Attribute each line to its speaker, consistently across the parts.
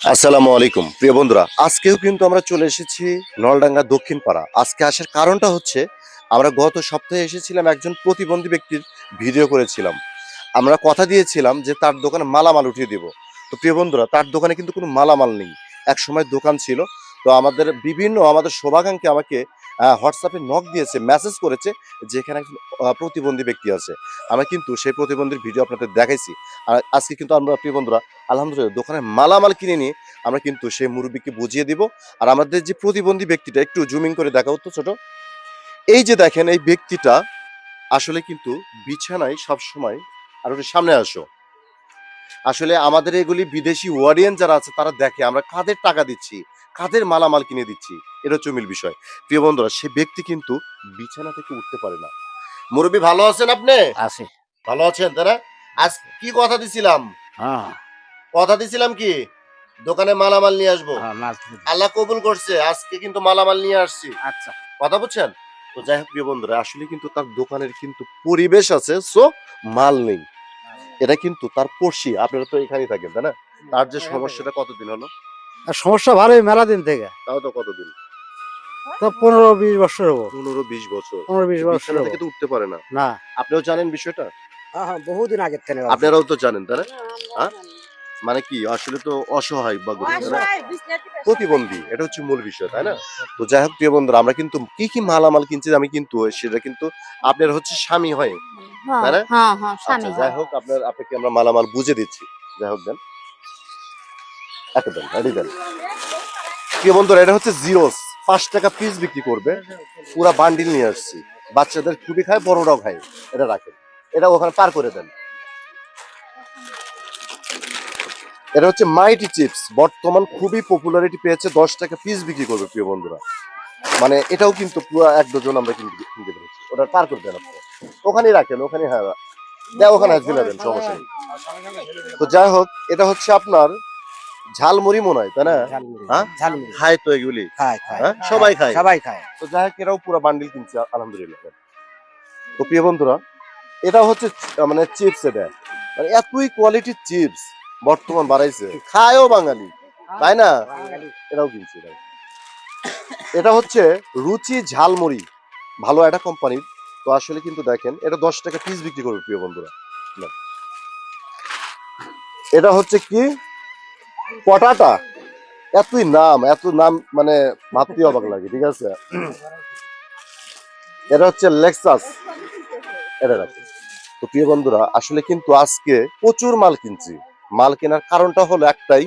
Speaker 1: আসসালামু আলাইকুম, প্রিয় বন্ধুরা। আজকেও কিন্তু আমরা চলে এসেছি নলডাঙ্গা দক্ষিণ পাড়া আজকে আসার কারণটা হচ্ছে, আমরা গত সপ্তাহে এসেছিলাম, একজন প্রতিবন্ধী ব্যক্তির ভিডিও করেছিলাম। আমরা কথা দিয়েছিলাম যে তার দোকানে মালামাল উঠিয়ে দিব। তো প্রিয় বন্ধুরা, তার দোকানে কিন্তু কোনো মালামাল নেই। এক সময় দোকান ছিল। তো আমাদের বিভিন্ন, আমাদের শোভাকাঙ্ক্ষী আমাকে হোয়াটসঅ্যাপে নক দিয়েছে মেসেজ করেছে যে এখানে একজন প্রতিবন্ধী ব্যক্তি আছে। আমরা কিন্তু সেই প্রতিবন্ধীর ভিডিও আপনাদের দেখাইছি। আর আজকে কিন্তু আমরা, প্রিয় বন্ধুরা, আলহামদুলিল্লাহ দোকানে মালামাল কিনে নিয়ে আমরা কিন্তু সেই মুরব্বীকে বুঝিয়ে দিব। আর আমাদের যে প্রতিবন্ধী ব্যক্তিটা, একটু জুমিং করে দেখা হতো ছোট। এই যে দেখেন, এই ব্যক্তিটা আসলে কিন্তু বিছানায় সব সময় আর ওটা সামনে আসো। আসলে আমাদের এগুলি বিদেশি ওয়ারিয়ান যারা আছে, তারা দেখে, আমরা কাদের টাকা দিচ্ছি, কাদের মালামাল কিনে দিচ্ছি। এটা হচ্ছে মিল বিষয়। প্রিয় বন্ধুরা সে ব্যক্তি কিন্তু বিছানা থেকে উঠতে পারে না। মুরব্বী ভালো আছেন আপনি?
Speaker 2: আছে।
Speaker 1: ভালো আছেন তারা আজ কি কথা দিছিলাম?
Speaker 2: হ্যাঁ।
Speaker 1: কথা দিছিলাম কি? দোকানে মালামাল নিয়ে আসব।
Speaker 2: হ্যাঁ।
Speaker 1: আল্লাহ কবুল করছে আজকে কিন্তু মালামাল নিয়ে আসছি।
Speaker 2: আচ্ছা।
Speaker 1: কথা বুঝছেন? তো যাই হোক প্রিয় বন্ধুরা আসলে কিন্তু তার দোকানের কিন্তু পরিবেশ আছে সো মাল নেই। এটা কিন্তু তার পড়শি আপনারা তো এখানেই থাকেন তাই না? তার যে সমস্যাটা কতদিন হলো?
Speaker 2: সমস্যা ভালোই মেলা দিন থেকে।
Speaker 1: তাও তো কতদিন?
Speaker 2: তো পনেরো বিশ বছর হব।
Speaker 1: পনেরো বিশ বছর।
Speaker 2: পনেরো বিশ বছর
Speaker 1: বিছানা থেকে তো উঠতে পারে না।
Speaker 2: না।
Speaker 1: আপনিও জানেন বিষয়টা?
Speaker 2: হ্যাঁ হ্যাঁ বহুদিন আগের থেকে
Speaker 1: আপনারাও তো জানেন তাই না? হ্যাঁ? মানে কি আসলে তো অসহায় বা? প্রতিবন্ধী এটা হচ্ছে মূল বিষয় তাই না? তো যাই হোক প্রিয় বন্ধুরা আমরা কিন্তু কি কি মালামাল কিনছি আমি কিন্তু সেটা কিন্তু আপনার হচ্ছে স্বামী হয়
Speaker 3: হ্যাঁ
Speaker 1: তাই না?
Speaker 3: হ্যাঁ হ্যাঁ
Speaker 1: আচ্ছা যাই হোক আপনার আপনাকে আমরা মালামাল বুঝে দিচ্ছি। যাই হোক দেন। এটি দেন। প্রিয় বন্ধুরা এটা হচ্ছে জিরোস। পাঁচ টাকা পিস বিক্রি করবে, পুরা বান্ডিল নিয়ে আসছি। বাচ্চাদের খুবই খায়, বড়রাও খায়, এটা রাখেন। এটা ওখানে পার করে দেন। এটা হচ্ছে মাইটি চিপস বর্তমান খুবই পপুলারিটি পেয়েছে, দশ টাকা পিস বিক্রি করবে, প্রিয় বন্ধুরা। মানে এটাও কিন্তু পুরো এক ডজন আমরা কিনতে পেরেছি। ওটা পার করে দেন আপনি। ওখানেই রাখেন ওখানে হ্যাঁ। ওখানে ফেলে দেন, সমস্যা নেই। তো যাই হোক, এটা হচ্ছে আপনার ঝালমুড়ি মনে হয় তাই না?
Speaker 2: ঝালমুড়ি
Speaker 1: হ্যাঁ? খায় তো এগুলি।
Speaker 2: খায় খায়।
Speaker 1: হ্যাঁ? সবাই খায়।
Speaker 2: সবাই খায়।
Speaker 1: তো যাই হোক এটাও পুরো বান্ডিল কিনছে আলহামদুলিল্লাহ। তো প্রিয় বন্ধুরা এটা হচ্ছে মানে চিপস এটা। মানে এতই কোয়ালিটির চিপস বর্তমান বাড়াইছে। খায়ও বাঙালি তাই না? এটাও কিনছে এটাও। এটা হচ্ছে রুচি ঝালমুড়ি ভালো একটা কোম্পানির তো আসলে কিন্তু দেখেন এটা দশ টাকা পিস বিক্রি করবে প্রিয় বন্ধুরা। এটা হচ্ছে কি? পটাটা? এতই নাম এত নাম মানে ভাবতেই অবাক লাগে ঠিক আছে? এটা হচ্ছে লেক্সাস এটা রাখি তো প্রিয় বন্ধুরা আসলে কিন্তু আজকে প্রচুর মাল কিনছি। মাল কেনার কারণটা হলো একটাই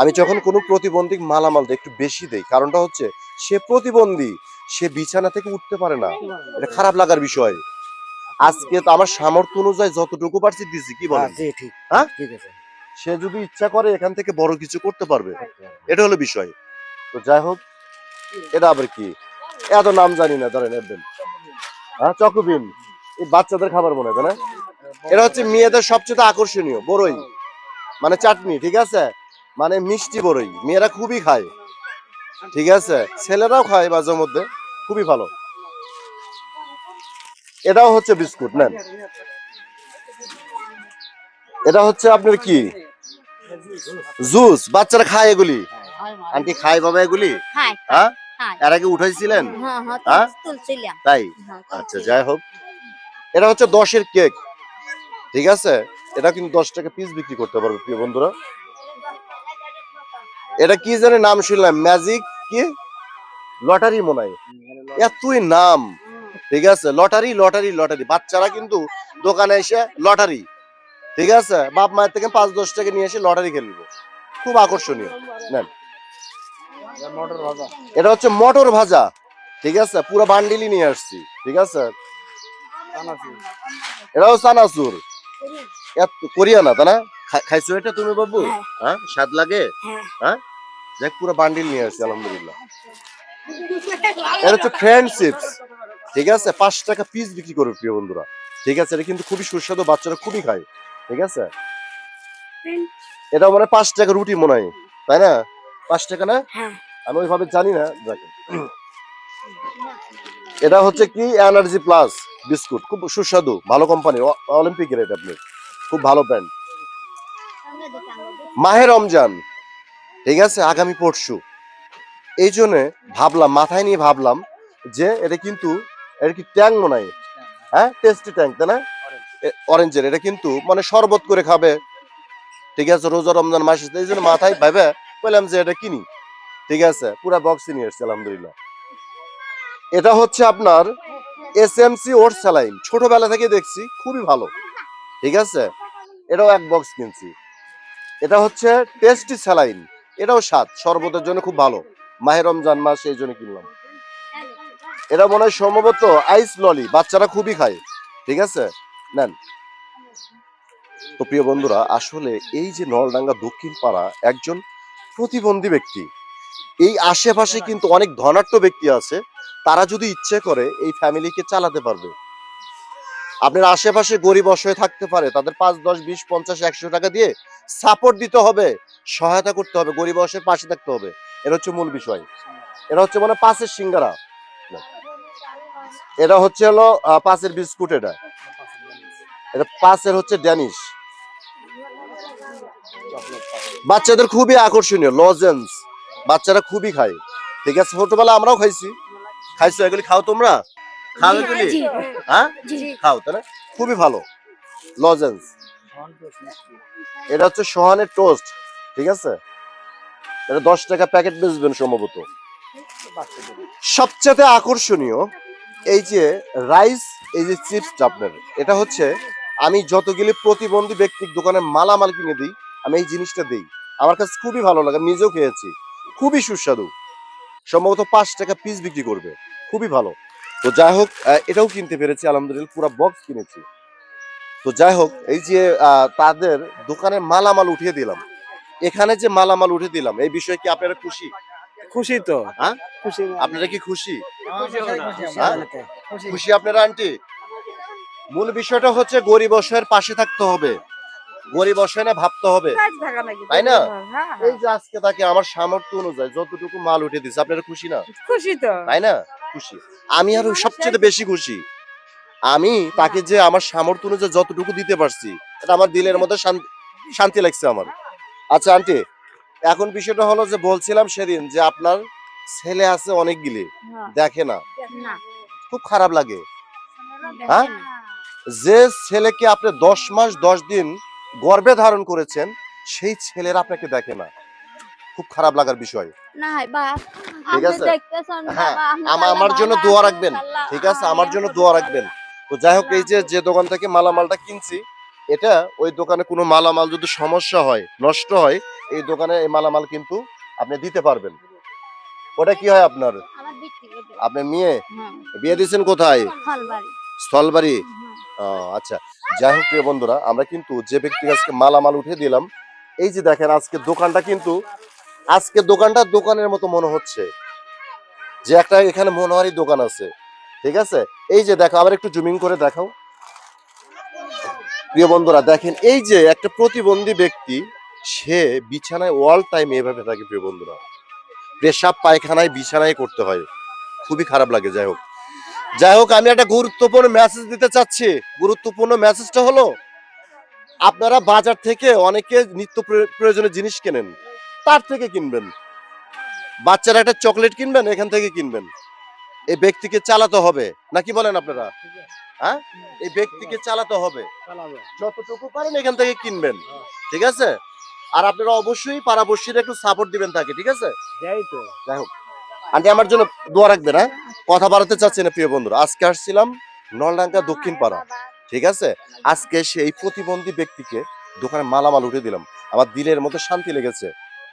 Speaker 1: আমি যখন কোনো প্রতিবন্ধী মালামাল দিই, একটু বেশি দেই কারণটা হচ্ছে সে প্রতিবন্ধী সে বিছানা থেকে উঠতে পারে না। এটা খারাপ লাগার বিষয়। আজকে তো আমার সামর্থ্য অনুযায়ী যতটুকু পারছি দিছি কি বলেন?
Speaker 2: ঠিক।
Speaker 1: হ্যাঁ?
Speaker 2: ঠিক আছে।
Speaker 1: সে যদি ইচ্ছা করে এখান থেকে বড় কিছু করতে পারবে এটা হলো বিষয়। তো যাই হোক এটা আবার কি? এত নাম জানি না ধরেন একদম। হ্যাঁ চকবিন। এই বাচ্চাদের খাবার মনে হয় না? এটা হচ্ছে মেয়েদের সবচেয়ে আকর্ষণীয় বড়ই। মানে চাটনি ঠিক আছে? মানে মিষ্টি বড়ই। মেয়েরা খুবই খায় ঠিক আছে? ছেলেরাও খায় মাঝে মধ্যে খুবই ভালো। এটাও হচ্ছে বিস্কুট নেন। এটা হচ্ছে আপনার কি? জুস বাচ্চারা খায় এগুলি? আন্টি খায় বাবা এগুলি?
Speaker 3: হ্যাঁ?
Speaker 1: এর আগে উঠাইছিলেন?
Speaker 3: হ্যাঁ হ্যাঁ
Speaker 1: তাই? আচ্ছা যাই হোক। এটা হচ্ছে দশের কেক। ঠিক আছে? এটা কিন্তু দশ টাকা পিস বিক্রি করতে পারবে প্রিয় বন্ধুরা। এটা কি জানি নাম শুনলাম? ম্যাজিক কি? লটারি মনে হয়। এতই নাম। ঠিক আছে? লটারি লটারি লটারি বাচ্চারা কিন্তু দোকানে এসে লটারি ঠিক আছে? বাপ মায়ের থেকে পাঁচ দশ টাকা নিয়ে এসে লটারি খেলব খুব আকর্ষণীয়। নেন। এটা হচ্ছে মটর ভাজা। ঠিক আছে? পুরো বান্ডিলই নিয়ে আসছি। ঠিক আছে? এটাও এত কোরিয়া না তা না? খাইছো এটা তুমি বাবু?
Speaker 3: হ্যাঁ।
Speaker 1: হ্যাঁ? স্বাদ লাগে?
Speaker 3: হ্যাঁ।
Speaker 1: হ্যাঁ? দেখ পুরো বান্ডিল নিয়ে আসছি আলহামদুলিল্লাহ। এটা হচ্ছে ফ্রেন্ডশিপস ঠিক আছে? পাঁচ টাকা পিস বিক্রি করবে প্রিয় বন্ধুরা। ঠিক আছে? এটা কিন্তু খুবই সুস্বাদু বাচ্চারা খুবই খায়। ঠিক আছে? এটা মানে পাঁচ টাকা রুটি মনে হয় তাই না? পাঁচ টাকা না?
Speaker 3: হ্যাঁ।
Speaker 1: আমি ওইভাবে জানি না এটা হচ্ছে কি? এনার্জি প্লাস বিস্কুট খুব সুস্বাদু ভালো কোম্পানি অলিম্পিকের এটা আপনি। খুব ভালো ব্র্যান্ড মাহে রমজান ঠিক আছে? আগামী পরশু। এই জন্য ভাবলাম মাথায় নিয়ে ভাবলাম যে এটা কিন্তু এটা কি ট্যাং মনে হয়? হ্যাঁ? টেস্টি ট্যাং তাই না? অরেঞ্জের এটা কিন্তু মানে শরবত করে খাবে। ঠিক আছে, রোজা রমজান মাস এই জন্য মাথায় ভাবে বললাম যে এটা কিনি। ঠিক আছে, পুরা বক্স নিয়ে এসছি আলহামদুলিল্লাহ। এটা হচ্ছে আপনার এস এম সি ওর স্যালাইন ছোটবেলা থেকে দেখছি, খুবই ভালো। ঠিক আছে, এটাও এক বক্স কিনছি। এটা হচ্ছে টেস্টি স্যালাইন এটাও স্বাদ, শরবতের জন্য খুব ভালো। মাহের রমজান মাস, এই জন্য কিনলাম। এটা মনে হয় সম্ভবত আইস ললি বাচ্চারা খুবই খায়। ঠিক আছে নেন। তো প্রিয় বন্ধুরা, আসলে এই যে নলডাঙ্গা দক্ষিণ পাড়া একজন প্রতিবন্ধী ব্যক্তি, এই আশেপাশে কিন্তু অনেক ধনাঢ্য ব্যক্তি আছে, তারা যদি ইচ্ছে করে এই ফ্যামিলিকে চালাতে পারবে। আপনার আশেপাশে গরিব অসহায় থাকতে পারে, তাদের পাঁচ, দশ, বিশ, পঞ্চাশ, একশো টাকা দিয়ে সাপোর্ট দিতে হবে, সহায়তা করতে হবে, গরিব অসহায় পাশে থাকতে হবে। এটা হচ্ছে মূল বিষয়। এটা হচ্ছে মানে পাঁচের সিঙ্গারা। এটা হচ্ছে হলো পাঁচের বিস্কুট এটা। এটা পাঁচের হচ্ছে ড্যানিশ। বাচ্চাদের খুবই আকর্ষণীয় লজেন্স। বাচ্চারা খুবই খায়। ঠিক আছে ছোটবেলা আমরাও খাইছি। খাইছো এগুলি খাও তোমরা? খাও এগুলি? হ্যাঁ? খাও না খুবই ভালো। লজেন্স। এটা হচ্ছে সোহানের টোস্ট ঠিক আছে? এটা দশ টাকা প্যাকেট বেচবেন সম্ভবত। সবচেয়ে আকর্ষণীয় এই যে রাইস এই যে চিপসটা আপনার এটা হচ্ছে আমি যতগুলি প্রতিবন্ধী ব্যক্তির দোকানে মালামাল কিনে দিই আমি এই জিনিসটা দিই। আমার কাছে খুবই ভালো লাগে নিজেও খেয়েছি। খুবই সুস্বাদু। সম্ভবত পাঁচ টাকা পিস বিক্রি করবে। খুবই ভালো। তো যাই হোক এটাও কিনতে পেরেছি আলহামদুলিল্লাহ পুরো বক্স কিনেছি। তো যাই হোক এই যে আহ, তাদের দোকানে মালামাল উঠিয়ে দিলাম। এখানে যে মালামাল উঠে দিলাম এই বিষয়ে কি আপনারা খুশি?
Speaker 2: খুশি তো।
Speaker 1: হ্যাঁ?
Speaker 2: খুশি।
Speaker 1: আপনারা কি খুশি?
Speaker 2: হ্যাঁ?
Speaker 1: খুশি আপনারা আন্টি? মূল বিষয়টা হচ্ছে গরিব অসহায়ের পাশে থাকতে হবে। গরিব অসহায় না ভাবতে হবে। তাই না?
Speaker 3: হ্যাঁ,
Speaker 1: এই যে আজকে তাকে আমার সামর্থ্য অনুযায়ী যতটুকু মাল উঠে দিচ্ছে আপনারা খুশি না?
Speaker 3: খুশি তো।
Speaker 1: তাই না? খুশি। আমি আরও সবচেয়ে বেশি খুশি। আমি তাকে যে আমার সামর্থ্য অনুযায়ী যতটুকু দিতে পারছি এটা আমার দিলের মধ্যে শান্তি লাগছে আমার। আচ্ছা আন্টি এখন বিষয়টা হলো যে বলছিলাম সেদিন যে আপনার ছেলে আছে অনেকগুলি। দেখে না।
Speaker 3: না।
Speaker 1: খুব খারাপ লাগে। হ্যাঁ? যে ছেলেকে আপনি দশ মাস দশ দিন গর্ভে ধারণ করেছেন সেই ছেলেরা আপনাকে দেখে না। খুব খারাপ লাগার বিষয়।
Speaker 3: না
Speaker 1: ঠিক আছে? হ্যাঁ, আমা- আমার জন্য দোয়া রাখবেন। ঠিক আছে? আমার জন্য দোয়া রাখবেন। তো যাই হোক এই যে যে দোকান থেকে মালামালটা কিনছি এটা ওই দোকানে কোনো মালামাল যদি সমস্যা হয় নষ্ট হয় এই দোকানে এই মালামাল কিন্তু আপনি দিতে পারবেন। ওটা কি হয় আপনার? আপনার মেয়ে? বিয়ে দিয়েছেন কোথায়? স্থলবাড়ি। আচ্ছা। যাই হোক বন্ধুরা, আমরা কিন্তু যে ব্যক্তির আজকে মালামাল উঠে দিলাম, এই যে দেখেন আজকে দোকানটা কিন্তু আজকে দোকানটা দোকানের মতো মনে হচ্ছে। যে একটা এখানে মনোহারি দোকান আছে, ঠিক আছে? এই যে দেখো, আবার একটু জুমিং করে দেখাও। প্রিয় বন্ধুরা, দেখেন, এই যে একটা প্রতিবন্ধী ব্যক্তি, সে বিছানায় অল টাইম এভাবে থাকে প্রিয় বন্ধুরা। পেশাব, পায়খানায়, বিছানায় করতে হয়। খুবই খারাপ লাগে, যাই হোক। যাই হোক আমি একটা গুরুত্বপূর্ণ মেসেজ দিতে চাচ্ছি। গুরুত্বপূর্ণ মেসেজটা হলো আপনারা বাজার থেকে অনেকে নিত্য প্রয়- প্রয়োজনীয় জিনিস কেনেন তার থেকে কিনবেন। বাচ্চারা একটা চকলেট কিনবেন এখান থেকে কিনবেন। এই ব্যক্তিকে চালাতে হবে। নাকি বলেন আপনারা? হ্যাঁ? এই ব্যক্তিকে চালাতে হবে। যতটুকু পারেন এখান থেকে কিনবেন। ঠিক আছে? আর আপনারা অবশ্যই পাড়াপড়শিরা একটু সাপোর্ট দিবেন তাকে ঠিক আছে?
Speaker 2: যাই তো
Speaker 1: আন্টি, আমার জন্য দোয়া রাখবেন হ্যাঁ? কথা বাড়াতে চাচ্ছি না, প্রিয় বন্ধুরা। আজকে আসছিলাম নলডাঙ্গা দক্ষিণ পাড়া, ঠিক আছে? আজকে সেই প্রতিবন্ধী ব্যক্তিকে দোকানে মালামাল উঠে দিলাম। আমার দিলের মধ্যে শান্তি লেগেছে।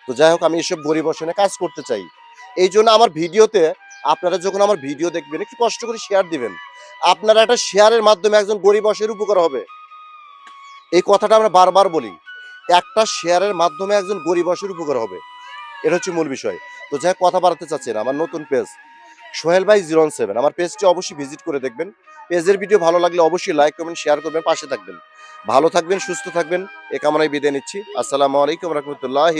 Speaker 1: তো যাই হোক, আমি এসব গরিব অসনে কাজ করতে চাই। এই জন্য আমার ভিডিওতে আপনারা যখন আমার ভিডিও দেখবেন, একটু কষ্ট করে শেয়ার দিবেন। আপনারা একটা শেয়ারের মাধ্যমে একজন গরিব অসের উপকার হবে। এই কথাটা আমরা বারবার বলি, একটা শেয়ারের মাধ্যমে একজন গরিব অসের উপকার হবে। এটা হচ্ছে মূল বিষয়। তো যাই কথা বাড়াতে চাচ্ছি না, আমার নতুন পেজ সোহেল ভাই জিরো সেভেন, আমার পেজটি অবশ্যই ভিজিট করে দেখবেন। পেজের ভিডিও ভালো লাগলে অবশ্যই লাইক করবেন শেয়ার করবেন, পাশে থাকবেন। ভালো থাকবেন, সুস্থ থাকবেন, এ কামনায় বিদায় নিচ্ছি। আসসালামু আলাইকুম রহমতুল্লাহ